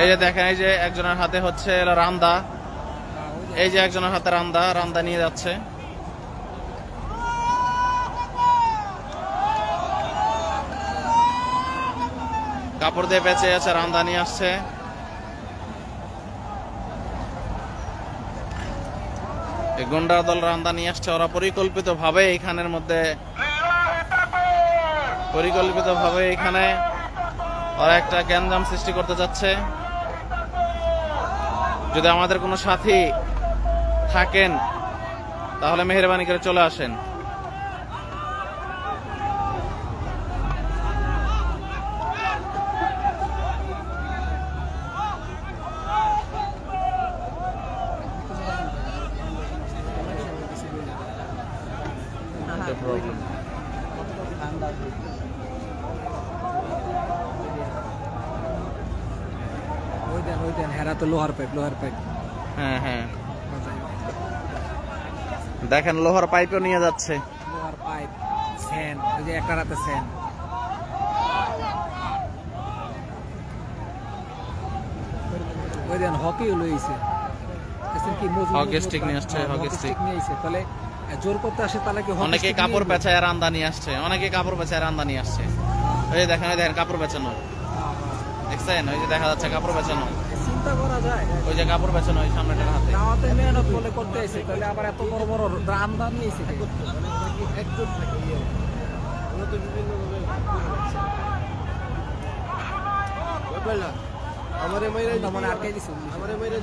এই যে দেখেন, এই যে একজনের হাতে হচ্ছে রান্দা। এই যে একজনের হাতে রান্দা রান্দা নিয়ে যাচ্ছে। কাপড় দিয়ে বেঁচে আছে, রান্দা নিয়ে আসছে। এই গুন্ডা দল রান্দা নিয়ে আসছে। ওরা পরিকল্পিত ভাবে এইখানের মধ্যে পরিকল্পিত ভাবে এখানে ওরা একটা গ্যাঞ্জাম সৃষ্টি করতে যাচ্ছে। যদি আমাদের কোনো সাথী থাকেন তাহলে মেহরবানি করে চলে আসেন No problem. ওই দেন ওই দেন হেরা তো লোহার পাইপ লোহার পাইপ হ্যাঁ হ্যাঁ। দেখেন লোহার পাইপও নিয়ে যাচ্ছে। লোহার পাইপ স্যান ওই যে একটা রাতে স্যান ওই দেন হকি লইছে কি হকি stick নিয়ে আসছে, হ্যাঁ, হকি নিয়ে আসছে। তাহলে জোর করতে আসে তাহলে কি অনেকে কাপড় পেঁচায় রান্দা নিয়ে আসছে। অনেকে কাপড় পেঁচায় আর আমদানি আসছে। ওই দেখেন ওই দেখেন কাপড় বেচানো হ্যাঁ, হ্যাঁ। দেখছেন? ওই যে দেখা যাচ্ছে কাপড় বেচানো। চিন্তা করা যায়। ওই যে কাপড় বেচানো ওই সামনেটার হাতে। দাওয়াতে মেহনত বলে করতে আইছে তাহলে আবার এত বড় বড় দাম দাম নিয়েছে একজন থাকে ইয়ে ওরা তো বিভিন্ন আমারে মাইরা মনে আটকে দিছে আমারে মাইরা